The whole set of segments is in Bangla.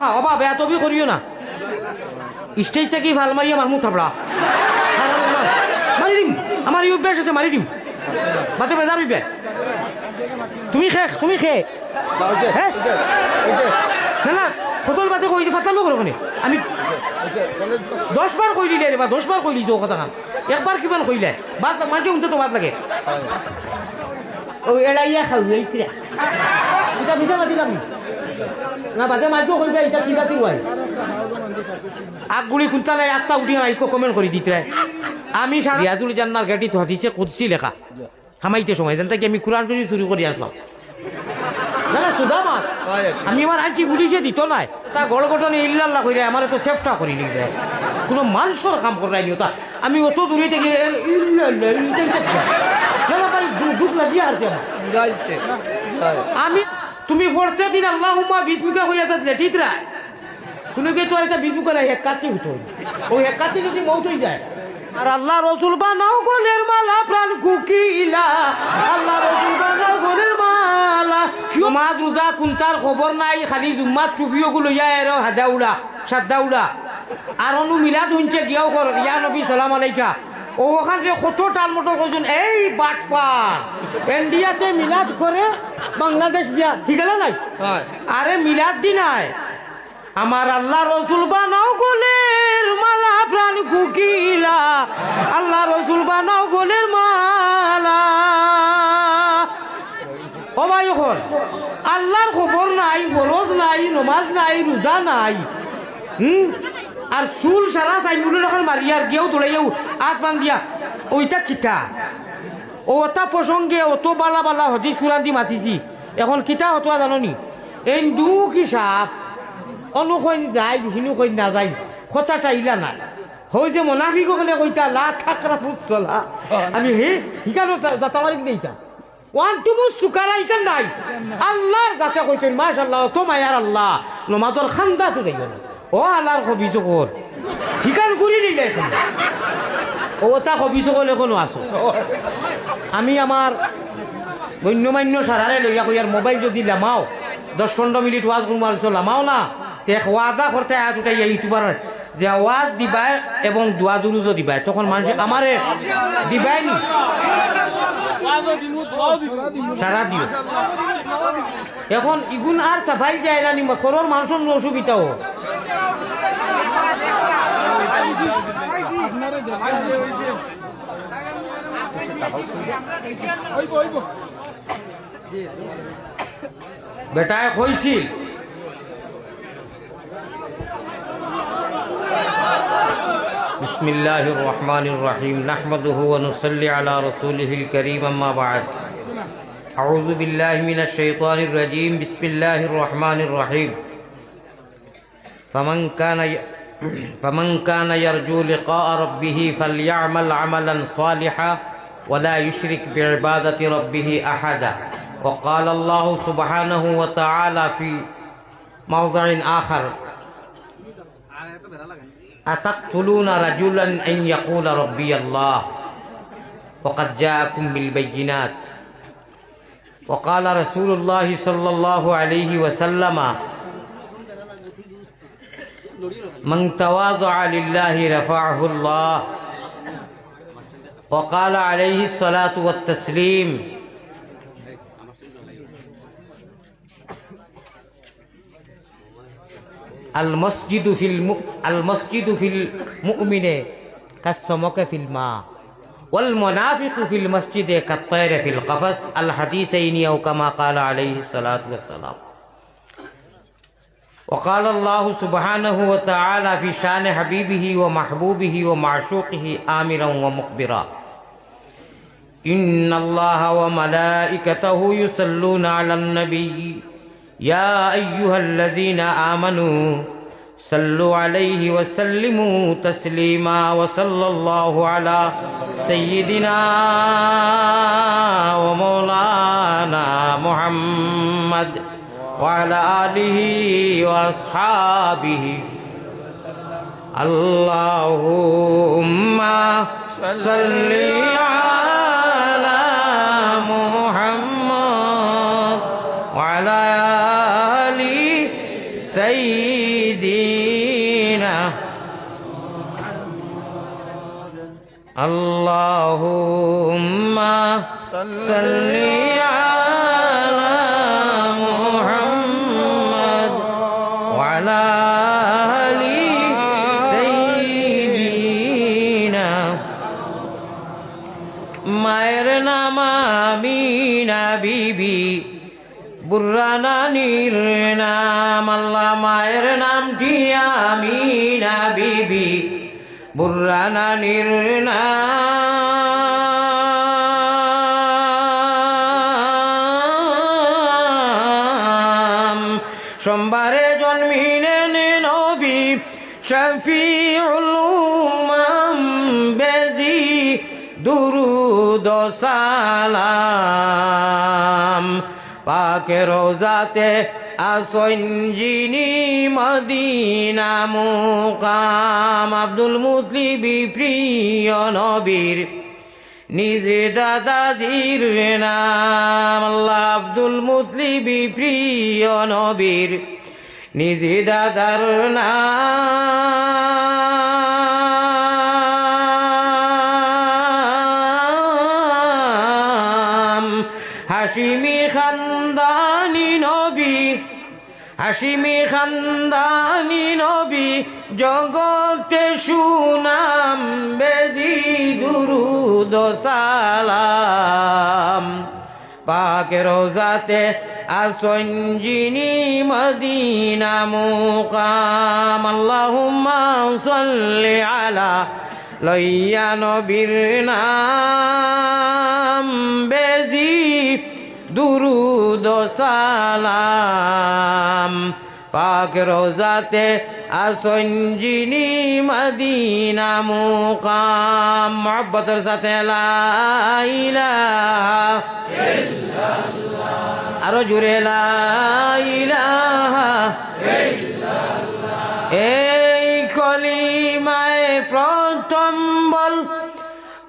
হ্যাঁ অবা বেয়া তবি করিও না। স্টেজ থেকে ভালো মারি আমার মুখ থাপড়া। মারি দিম আমার এই অভ্যাস আছে মারি দিম। মাতে বেজার হইবে তুমি শেষ তুমি খে হ্যাঁ? না না ফটোর বাদে কই ফাটালো করো কোনে আমি দশ বার কই দিলে বা দশ বার কই দিছো কথা খান একবার কিমান কইলে? বাদ মাঝে উনতে তো বাদ লাগে। ও এড়াইয়া খাও এইটা এটা মিশা মাতি লাগি না বাদে মাঝে কইবে এটা কি বাতি হয়। আগগুলি কুন্তা নাই একটা উঠি নাই কমেন্ট করে দিতে আমি রিয়াজুল জান্নার গাড়ি হাতিছে কুদসি লেখা। হামাইতে সময় যেন থেকে আমি কোরআন শরীফ চুরি করে আসলাম না না সুধা মাছ আমি আমার আনছি পুলিশে দিত নাই। তা গড় ঘটনে ইল্লাল্লাহ কইরে আমার তো চেষ্টা করি নি কোনো মানুষের কাম করাই নিও তা। আমি অত দূরে থেকে। না না ভাই দুঃখ লাগিয়ে আর কেমন আমি তুমি পড়তে দিন আল্লাহ মুখা হইয়া যাচ্ছে ঠিক রায় তুমি কি তোর একটা নাই এক কাতি হতো ওই এক কাতি যদি মৌত হয়ে যায় আর আল্লাহ রসুল বানাও গোলের মালা প্রাণ কুকিলা। আল্লাহ রসুল বানাও গোলের মালা। মাছ রোজা কুন্তার খবর নাই খালি জুম্মাত টুপিও গুলো ইয়া এর হাজাউলা সাদ্দাউলা। আর অনু মিলাদ শুনছে গিয়াও কর ইয়া নবী সালাম আলাইকা। ও ওখান থেকে কত টাল মোটর করছেন? এই বাটপার। ইন্ডিয়াতে মিলাদ করে বাংলাদেশ বিয়া ঠিক নাই? আরে মিলাদ দি নাই। আমার আল্লাহ রসুল বানাও গোলের মালা প্রাণ কুকিলা। আল্লাহ রসুল বানাও গোলের মালা। ও ভাই হল আল্লাহর খবর নাই ফরজ নাই নমাজ নাই রোজা নাই। হুম? আর চুল সারা চাইমুলের এখন মারিয়ার গেও তোলাইও আত বান দিয়া। ওইটা কিতা? ওটা প্রসঙ্গে অত বালা বালা হদিস কুরান দি মাতিছি। এখন কিতা হতোয়া জাননি? এই দু কি সাপ? অনুকইন যায় হিনু কইন না যায় কথাটা ইলা নাই। হই যে মোনাফিক ওখানে কইতা, লা ঠাকরা ফুট চলা। আমি হে হিকানো জাতামারিক দেইতা ওয়ান টু মুস সুকারা ইকান নাই। আল্লাহর যাতে কইছেন মাশাআল্লাহ তো মায়ার আল্লাহ। নমাজর খান্দা তো দেই না ও আল্লাহর কবি চকর হিকান ঘুরি নিলে এখন ও তা কবি চকল এখনও আছো। আমি আমার গণ্যমান্য সারারে লইয়া কইয়ার মোবাইল যদি লামাও দশ পনেরো মিনিট ওয়াজ করব আলছো লামাও না। তে ওয়াদা করতে আয়াত উঠাই ইউটিউবার যে ওয়াজ দিবাই এবং দোয়া দুরুজও দিবাই। তখন মানুষ আমারে দিবাই নি। সারা দিও। এখন ইগুন আর সাফাই যায় না নিমা করোর মানুষের অসুবিধাও বেটায় কইছিল بسم الله الرحمن الرحيم نحمده ونصلي على رسوله الكريم أما بعد أعوذ بالله من الشيطان الرجيم بسم الله الرحمن الرحيم فمن كان. فمن كان يرجو لقاء ربه فليعمل عملا صالحا ولا يشرك بعبادة ربه أحدا وقال الله سبحانه وتعالى في موضع آخر أتقتلون رجلا أن يقول ربي الله؟ وقد جاءكم بالبينات. وقال رسول الله صلى الله عليه وسلم من تواضع لله رفعه الله. وقال عليه الصلاة والتسليم المسجد في الم... المسجد في المؤمن كالسمك في الماء والمنافق في المسجد كالطير في القفص الحديثين أو كما قال عليه الصلاة والسلام. وقال الله سبحانه وتعالى في شان حبيبه ومحبوبه ومعشوقه امرا ومخبرا. إن الله وملائكته يصلون على النبي يا أيها الذين آمنوا صلوا عليه وسلموا تسليما وصلى الله على سيدنا ومولانا محمد وعلى آله وأصحابه. اللهم صل على اللهم صل على محمد وعلى آل سيدنا মায়ের নাম আমিনা বিবি বুর্রানানির নাম আল্লাহ বুর্রানানির নাম সোমবারে জন্মিলেন নবী শফিউল উমাম বেজি দুরুদ সালাম। পাকে রোজাতে যিনি মদিনা মুকাম আব্দুল মুতলিবি প্রিয় নবীর। নিজে দাদাজির নাম আল্লাহ আব্দুল মুতলিবি প্রিয় নবীর। নিজে দাদার নাম হাসিমি হাসিমি খানদানি নবী, জগতে সুনাম বেদি দুরুদ ও সালাম। পাকে রোজাতে আসন মদিনা মুকাম। আল্লাহুম্মা সাল্লি আলা লইয়া নবীর নাম, বেজি দুরুদ সালাম। পাক রোজাতে আসন যিনি মদিনা মুকাম। মোহব্বতের সাথে লাইলা আরও জুড়ে লা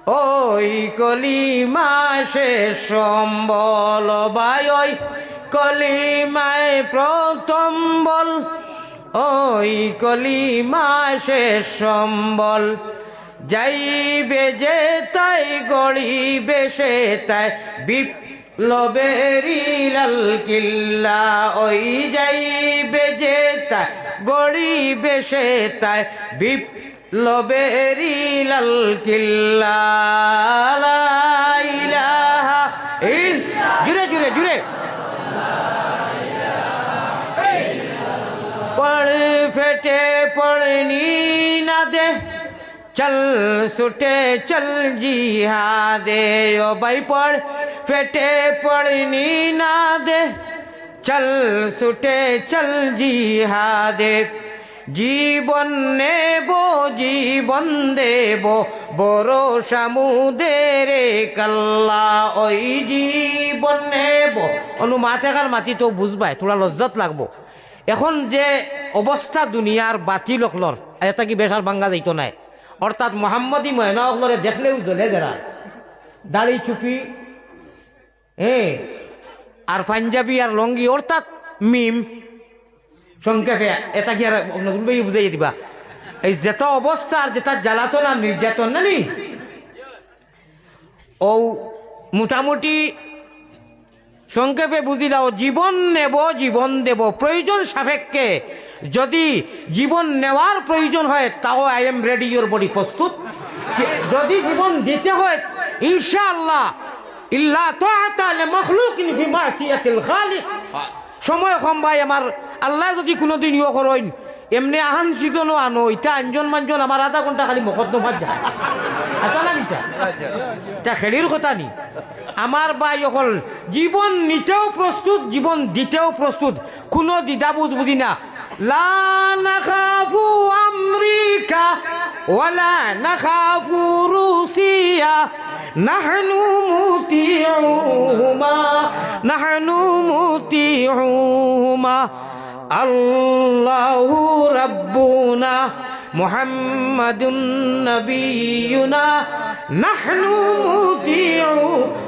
ওই কলিমা শেষ সম্বল, বাই ওই কলিমায় প্রথম বল। ওই কলিমা শেষ সম্বল, যাইবে যে তাই, গড়িবে সে তাই। বিপ্লবেরি লাল কিল্লা, ওই যাইবে যে তাই, গড়িবে সে তাই। বিপ্লবেরি লাল কিল্লা লা ইলাহা ইল- জুড়ে জুড়ে জুড়ে पढ़ फेटे पढ़नी ना दे चल सुटे चल जिहादे ओ भाई पढ़ फेटे पढ़नी ना दे चल सुटे चल जिहादे জীবন নেব, জীবন দেব, বড় সামুদের কাল্লা। ওই জীবন নেব। অনু মাথাকার মাটি তো বুঝবাই, তোরা লজ্জত লাগবো। এখন যে অবস্থা দুনিয়ার বাতি লোকলর এটা কি বেসার বাঙ্গা যাইতো নাই? অর্থাৎ মোহাম্মদী ময়না দেখলেও জ্বলে দেরা দাড়ি চুপি হ্যাঁ আর পাঞ্জাবি আর লঙ্গি, অর্থাৎ মিম সংক্ষেপে এটা কি আর নতুন বই বুঝাই দিবা? এই যেটা অবস্থা আর যেটা জ্বালাতন আর নির্যাতন না নি ও মোটামুটি সংক্ষেপে বুঝি দাও জীবন নেব জীবন দেব প্রয়োজন সাপেক্ষে। যদি জীবন নেওয়ার প্রয়োজন হয় তাও I am ready your body প্রস্তুত। যদি জীবন দিতে হয় ইনশাআল্লাহ ইল্লা তাআতা লিমাখলুকিন ফি মাসিয়াতিল খালিক। সময় কম ভাই আমার আল্লাহ যদি কোনোদিন ইয়ে করেন, এমনি আহান সিজনও আনো ইটা আঞ্জন মাঞ্জন আমার আধা ঘণ্টা খালি মকদ্দমাত যায়। আচ্ছা না নিচা তা খেলির কথা নি? আমার বাই অকল জীবন নিতেও প্রস্তুত জীবন দিতেও প্রস্তুত কোনো দ্বিধাবোধ বুঝি না। লা নাখাফু আমেরিকা ওয়ালা নাখাফু রুসিয়া মুতিউহুমা, নাহনু মুতিউহুমা। আল্লাহু রাব্বুনা মুহাম্মাদুন নবিয়ুনা নাহনু মুতিউ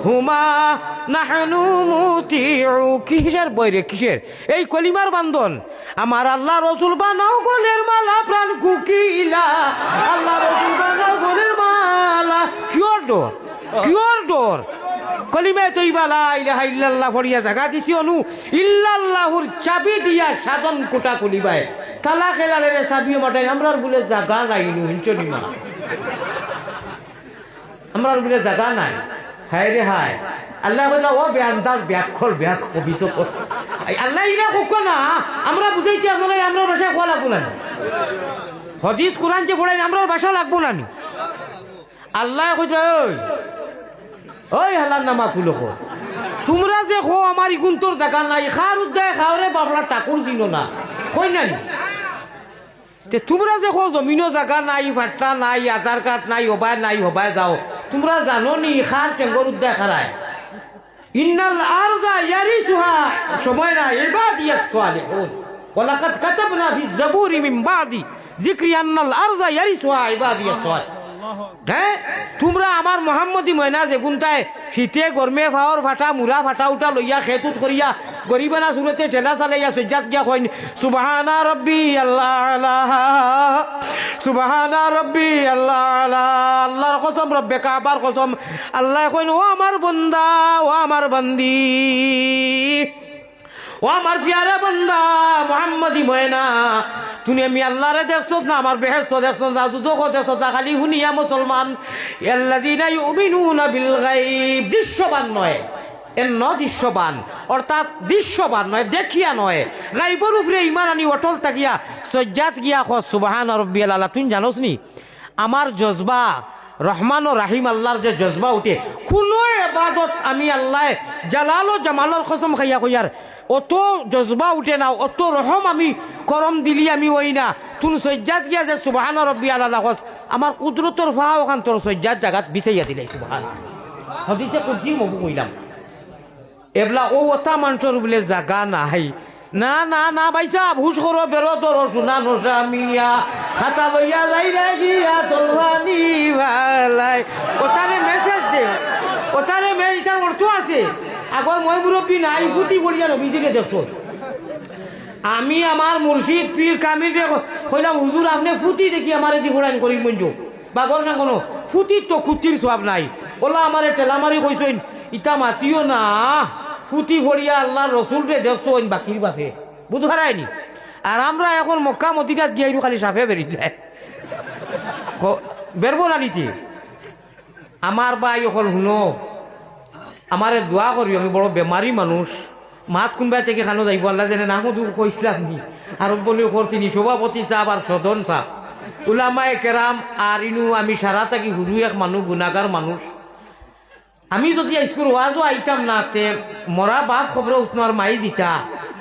হুমা নাহনু মুতিউ কিসের বইরে কিসের? এই কলিমার বান্ধন। আমার আল্লাহ রসুল বানাও গলের মালা, প্রাণ কুকিলা। আল্লাহ রসুল বানাও গলের মালা। কিয়র ডর? কিয়র ডর? কলিমে তৈবা লা ইলাহা ইল্লাল্লাহ ফড়িয়া জাগা দিছি অনু। ইল্লাল্লাহুর চাবি দিয়া সাধন কোটা কলিবায় তালা খেলালে রে চাবিও মাটাই আমরার বলে জাগা নাই নু হিঞ্চনি মা। আমরার বলে জাগা নাই। হায় রে হায়। আল্লাহ বলে, ও বেআন্দার ব্যাক্ষর ব্যাক অভিযোগ আল্লাহ ইরা হোক না। আমরা বুঝাইছি আপনারা আমরা ভাষায় কোয়া লাগবো না হদিস, কোরআন যে পড়াই আমরা ভাষা লাগবো না? আল্লাহ কইছে, ওই ওই হালার নামা কুলো কো। তোমরা যে খো আমার ইগুন তোর দেখা নাই খার উদ্দায় খাওয়ারে বাবলা টাকুর ছিল না। কই না তোমরা যে খো জমিনও জায়গা নাই ফাট্টা নাই আধার কার্ড নাই হবায় নাই হবায় যাও। তোমরা জানো নি খার টেঙ্গর উদ্দায় খারায় ইন্নাল আরদা ইয়ারিসুহা সময় না ইবাদিয়াস সালিহুন ওয়ালাকাদ কাতাবনা ফি যাবুরি মিন বাদি যিকরি আন্নাল আরদা ইয়ারিসুহা ইবাদিয়াস সালিহুন হ্যাঁ তোমরা আমার মোহাম্মদী ময়না যে গুনতায় শীতে গরমে ফাওয়ার ফাটা মুরা ফাটা উঠা লইয়া, খেতুত করিয়া গরিবানা সুরতে ঠেলা চালাইয়া সজ্জাত গিয়া কইন, সুবহানা রব্বি আল্লাহ সুবহানা রব্বি আল্লাহ আল্লাহর কসম রব্বে কাবার কসম, আল্লাহ কইন ও আমার বন্দা ও আমার বান্দি ও আমার পিয়ারে বন্দা, মোহাম্মদী ময়না তুমি আমি আল্লাহরে দেখছ না, আমার বেহেস্ত দেখছ না দুদক দেখছ না, খালি শুনিয়া মুসলমান। দৃশ্যবান নয় ন দৃশ্যবান দৃশ্যবান নয়, দেখিয়া ইমান আনি গিয়া নি? আমার জজবা, রহমান ও রাহিম আল্লাহর যে জজবা উঠে, কোনো এবাদত আমি আল্লাহ জালাল ও জামালর কসম খাইয়া কইয়ার অত জজবা উঠে না অত রহম আমি করম দিলি আমি ওই না তুন সজ্জাত গিয়া যে সুবাহান রব্বি আল্লাহ আমার কুদরতর ফা ওখান তোর সজ্জাত জাগাত বিচাইয়া দিলে সুবাহান হদিসে কুদসি মবু কইলাম। এবলা ও ওটা মানুষের বলে জাগা নাই। না না না বাইসা ভুষ করো, বেরো তোর সোনা, নোসা মিয়া। খাতা বইয়া যাই রে গিয়া তলবানি ভালাই। ওটারে মেসেজ দে। ওটারে মেসেজটার অর্থ আছে। আগর মই মুরব্বী নাই ফুটি পড়িয়া নবীজিকে দেখছ আমি আমার মুর্শিদ পীর কামিল কইলাম হুজুর আপনি ফুটি দেখি আমার এদি ফোড়াইন করি মঞ্জু বাগর না কোনো ফুটির তো খুতির সব নাই। ওলা আমার টেলামারি কইসইন ইটা মাতিও না, ফুটি ফড়িয়া আল্লাহ রসুল রে দেখছইন বাকির বাপে। বুধ হারায়নি আর আমরা এখন মক্কা মদিনাত গিয়ে খালি সাফে বেরিয়ে দেয় বেরবো না নিতে আমার বাই এখন শুনো। আমারে দোয়া করি আমি বড় বেমারি মানুষ। মাত কোনবা থেকে খানো যাইব, আল্লাহ যেন না মধু কইসলাম নি আর বলে করছিনি সভাপতি সাহেব আর সদন সাহেব উলামায়ে কেরাম আর ইনু আমি সারা থাকি হুরু এক মানুষ গুণাগার মানুষ। আমি যদি স্কুল ওয়াজও আইতাম না, তে মরা বাপ খবর উঠনার মাই দিতা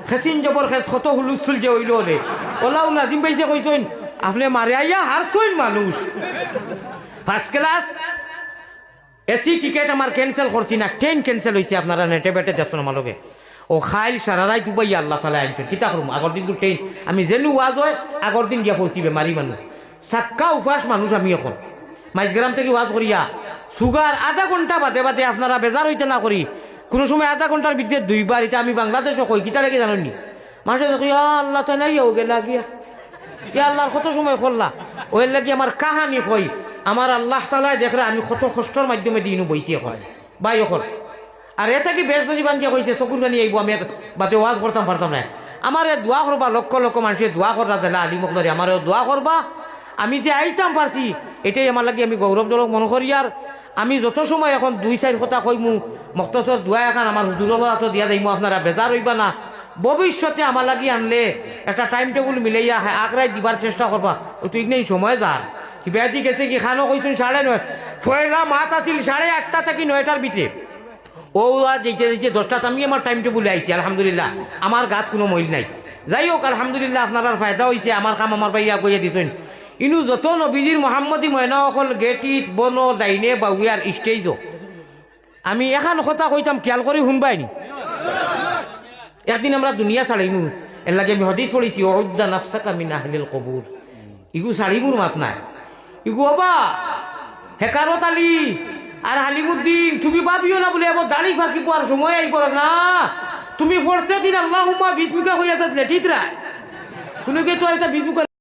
খেসিন জবর খেস কত হুলুস্থুল যে হইল রে ওলা ভাই যে কইসইন আপনি মারে আইয়া হারছইন মানুষ। ফার্স্ট ক্লাস এসি টিকেট আমার ক্যান্সেল করছি না। ট্রেন ক্যান্সেল হয়েছে আপনারা নেটে বেটে দেখছেন আমার লগে ও খাইল সারারাই দুবাই আল্লাহ তালা আনছেন কিতা করুম আগর দিন তো ট্রেন আমি যেনু ওয়াজ হয়, আগর দিন গিয়া পড়ছি বেমারি মানুষ সাক্কা উপাস মানুষ আমি এখন। মাইজগ্রাম থেকে ওয়াজ করিয়া, সুগার আধা ঘণ্টা বাদে বাদে আপনারা বেজার হইতে না করি। কোনো সময় আধা ঘণ্টার ভিতরে দুইবার এটা আমি বাংলাদেশও কই কিতা লেগে জানেননি মানুষে দেখো, ইয়া আল্লাহ তাই নাই গেলা গিয়া। ইয়া আল্লাহর কত সময় করলা ওই লাগি আমার কাহানি কই? আমার আল্লাহ তালায় দেখলে আমি কত কষ্টর মাধ্যমে দিনও বইছি এখন। বাই এখন। আর এটা কি বেশ যদি বাঞ্চিয়া কইছে চকুর পানি আইব আমি বাতে ওয়াজ করতাম পারতাম না আমার দোয়া করবা লক্ষ লক্ষ মানুষের দোয়া করবা দিলা আলী মকদরি আমার দোয়া করবা আমি যে আইতাম পারছি এটাই আমার লাগে আমি গৌরবজনক মনে করি আর আমি যত সময় এখন দুই চার কথা কইমু মক্তসর দোয়া এখন আমার হুজুরের হাতে দিয়া যাইমু আপনারা বেজার হইবা না। ভবিষ্যতে আমার লাগি আনলে একটা টাইম টেবিল মিলাইয়া আগরাই দিবার চেষ্টা করবা তুই নেই সময় যার দি গেছে কি খানো কইছুন সাড়ে নয়? পয়লা মাত আছিল সাড়ে আটটা থেকে নয়টার ভিতরে। ও যেতে যেতে দশটাত আমি আমার টাইম টেবিলে আইছি, আলহামদুলিল্লাহ। আমার গাত কোনো মহিল নাই। যাই হোক আলহামদুলিল্লাহ আপনার ফায়দা হয়েছে আমার কাম আমার ভাইয়া কইয়া দিছেন। ইনু যত নবীজির মোহাম্মদী ময়না অকল গেটিত, বন, ডাইনে, বাউয়ার স্টেজও আমি এখন কথা কইতাম, খেয়াল করে শুনবাই নি একদিন আমরা দুনিয়া ছাড়াইমু এর লাগে আমি হদিস পড়েছি অদ্দা নাফসাকা মিন আহলিল কবুর। ইগু শাড়িগুর মাত নাই। ইগু বাবা, হেকারত আর হালিমুদ্দিন, তুমি ভাবিও না বলে, এবার দাড়ি ফাঁকি পাওয়ার সময় এই করো না। তুমি পড়তে দিন আল্লাহ বিস্মিকা হয়ে যাচ্ছে রায় কোনো কে তো একটা বিস্মিকা